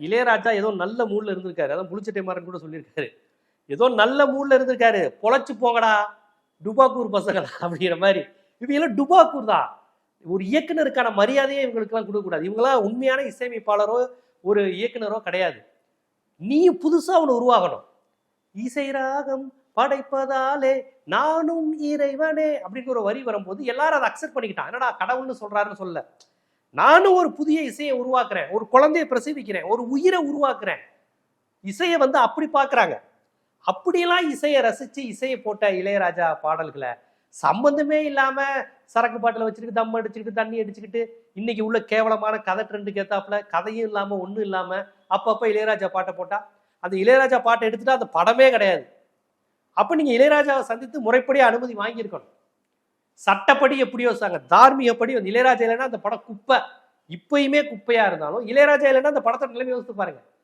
இளையராஜா ஏதோ நல்ல மூடில் இருந்திருக்காரு. அதான் புளிச்சட்டை மாறன் கூட சொல்லியிருக்காரு. ஏதோ நல்ல மூடில் இருந்திருக்காரு. பொழைச்சு போங்கடா. டுபாக்கூர் பசங்களா அப்படிங்கிற மாதிரி. இவங்கெல்லாம் டுபாக்கூர் தான். ஒரு இயக்குனருக்கான மரியாதையை இவங்களுக்கெல்லாம் கொடுக்கக்கூடாது. இவங்களாம் உண்மையான இசையமைப்பாளரோ ஒரு இயக்குனரோ கிடையாது. நீ புதுசா ஒன்று உருவாகணும். இசை ராகம் படைப்பதாலே நானும் இறைவனே அப்படின்னு ஒரு வரி வரும்போது எல்லாரும் அதை அக்செப்ட் பண்ணிக்கிட்டான். என்னடா கடவுள்னு சொல்றாருன்னு சொல்ல நானும் ஒரு புதிய இசையை உருவாக்குறேன் ஒரு குழந்தையை பிரசவிக்கிறேன் ஒரு உயிரை உருவாக்குறேன். இசையை வந்து அப்படி பார்க்குறாங்க. அப்படியெல்லாம் இசையை ரசித்து இசையை போட்ட இளையராஜா பாடல்களை சம்பந்தமே இல்லாமல் சரக்கு பாட்டில் வச்சுக்கிட்டு தம் அடிச்சுக்கிட்டு தண்ணி அடிச்சுக்கிட்டு இன்னைக்கு உள்ள கேவலமான கதை ட்ரெண்டு கேத்தாப்புல கதையும் இல்லாமல் ஒன்றும் இல்லாமல் அப்பப்போ இளையராஜா பாட்டை போட்டால் அந்த இளையராஜா பாட்டை எடுத்துட்டா அந்த படமே கிடையாது. அப்போ நீங்கள் இளையராஜாவை சந்தித்து முறைப்படியாக அனுமதி வாங்கியிருக்கணும். சட்டப்படி எப்படியோ சாங்க தார்மீகப்படி வந்து இளையராஜா இல்லைன்னா அந்த படம் குப்பை. இப்பயுமே குப்பையா இருந்தாலும் இளையராஜா இல்லைன்னா அந்த படத்தை நிலைமை யோசித்து பாருங்க.